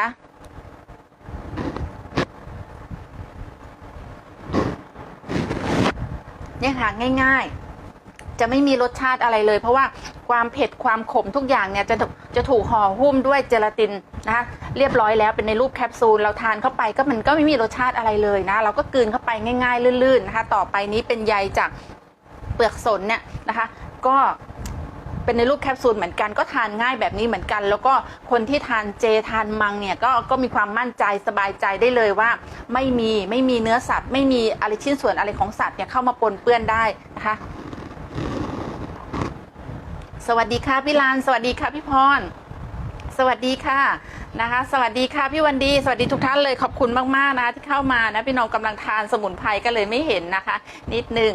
นะคะเนี่ยค่ะง่ายๆ จะไม่มีรสชาติอะไรเลย เพราะว่าความเผ็ดความขมทุกอย่างเนี่ยจะจะถูกห่อหุ้มด้วยเจลาตินนะคะเรียบร้อยแล้วเป็นในรูปแคปซูลเราทานเข้าไปก็มันก็ไม่มีรสชาติอะไรเลยนะ เราก็กลืนเข้าไปง่าย ๆ ลื่นๆนะคะ ต่อไปนี้เป็นใยจากเปลือกสนเนี่ยนะคะ ก็ เป็นในรูปแคปซูลเหมือนกันก็ทานง่ายแบบนี้เหมือนกัน แล้วก็คนที่ทานเจทานมังเนี่ยก็ก็มีความมั่นใจสบายใจได้เลยว่า ไม่มีไม่มีเนื้อสัตว์ ไม่มีอะไรชิ้นส่วนอะไรของสัตว์เนี่ยเข้ามาปนเปื้อนได้นะคะสวัสดีค่ะพี่ลาน สวัสดีค่ะพี่พรสวัสดีค่ะนะคะ สวัสดีค่ะพี่วันดี สวัสดีทุกท่านเลยขอบคุณมากๆนะคะที่เข้ามานะพี่น้องกำลังทานสมุนไพรก็เลยไม่เห็นนะคะ นิดนึง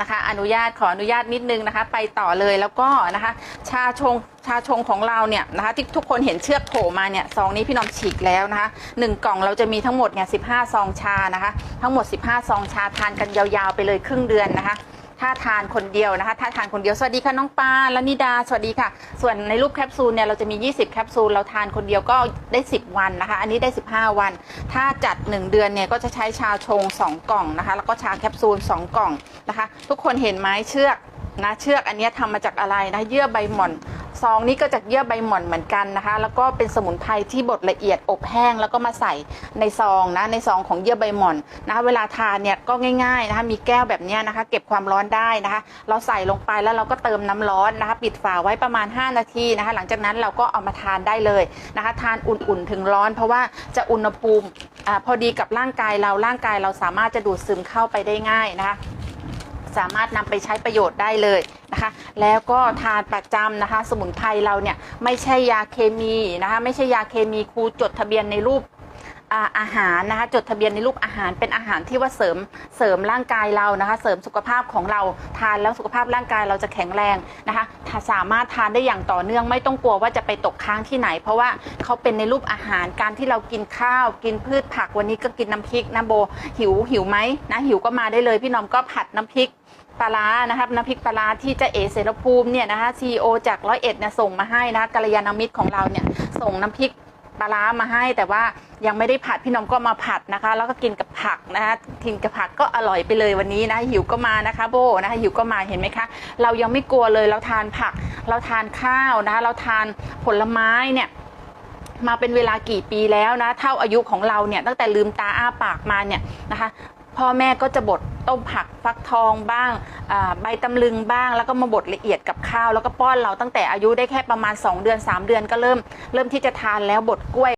นะคะ อนุญาตขออนุญาตนิดนึงนะคะ ไปต่อเลยแล้วก็นะคะ ชาชงชาชงของเราเนี่ยนะคะที่ทุกคนเห็นเชือกโผล่มาเนี่ยซองนี้พี่น้องฉีกแล้วนะคะหนึ่งกล่องเราจะมีทั้งหมดเนี่ยสิซองชานะคะ ทั้งหมด 15 ซองชาทานกันยาวๆไปเลยครึ่งเดือนนะคะ ถ้าทานคนเดียวนะคะ ถ้าทานคนเดียว สวัสดีค่ะน้องปาและนิดา สวัสดีค่ะ ส่วนในรูปแคปซูลเนี่ยเราจะมี 20 แคปซูล เราทานคนเดียวก็ได้ 10 วันนะคะ อันนี้ได้ 15 วัน ถ้าจัด 1 เดือนเนี่ยก็จะใช้ชาชง 2 กล่องนะคะ แล้วก็ชาแคปซูล 2 กล่องนะคะ ทุกคนเห็นไหมเชือกนะ เชือกอันนี้ยทำมาจากอะไรนะ เยื่อใบหม่อน ซองนี้ก็จากเยื่อใบหม่อนเหมือนกันนะคะ แล้วก็เป็นสมุนไพรที่บดละเอียดอบแห้งแล้วก็มาใส่ในซองนะในซองของเยื่อใบหม่อนนะคะเวลาทานเนี่ยก็ง่ายๆนะคะมีแก้วแบบนี้นะคะ เก็บความร้อนได้นะคะ เราใส่ลงไปแล้วเราก็เติมน้ำร้อนนะคะ ปิดฝาไว้ประมาณ 5 นาทีนะคะ หลังจากนั้นเราก็เอามาทานได้เลยนะคะ ทานอุ่นๆถึงร้อน เพราะว่าจะอุณหภูมิอพอดีกับร่างกายเราร่างกายเราสามารถจะดูดซึมเข้าไปได้ง่ายนะคะ สามารถนำไปใช้ประโยชน์ได้เลยนะคะ แล้วก็ทานประจำนะคะ สมุนไพรเราเนี่ยไม่ใช่ยาเคมีนะคะ ไม่ใช่ยาเคมีครูจดทะเบียนในรูป อาหารนะคะจดทะเบียนในรูปอาหารเป็นอาหารที่ว่าเสริมเสริมร่างกายเรานะคะ เสริมสุขภาพของเราทานแล้วสุขภาพร่างกายเราจะแข็งแรงนะคะาสามารถทานได้อย่างต่อเนื่องไม่ต้องกลัวว่าจะไปตกค้างที่ไหน เพราะว่าเขาเป็นในรูปอาหารการที่เรากินข้าว กินพืชผักวันนี้ก็กินน้ำพริกนะโบหิวหิวไหมนะหิวก็มาได้เลย พี่น้อมก็ผัดน้ำพริกปลานะครับน้ำพริกปลาร้าที่เจะเอเสรภูมิเนี่ยนะคะซีโอจากร้อยเอ็ดเนี่ยส่งมาให้นะคะกัลยาณมิตรของเราเนี่ยส่งน้ำพริก ปลาร้ามาให้ แต่ว่ายังไม่ได้ผัดพี่น้องก็มาผัดนะคะ แล้วก็กินกับผักนะคะกินกับผักก็อร่อยไปเลยวันนี้นะหิวก็มานะคะโบนะคะหิวก็มาเห็นไหมคะ เรายังไม่กลัวเลยเราทานผัก เราทานข้าวนะคะเราทานผลไม้เนี่ยมาเป็นเวลากี่ปีแล้วนะ เท่าอายุของเราเนี่ยตั้งแต่ลืมตาอ้าปากมาเนี่ยนะคะ พ่อแม่ก็จะบดต้มผักฟักทองบ้างใบตำลึงบ้าง แล้วก็มาบดละเอียดกับข้าว แล้วก็ป้อนเราตั้งแต่อายุได้แค่ประมาณ 2 เดือน 3 เดือนก็เริ่ม เริ่มที่จะทานแล้วบดกล้วย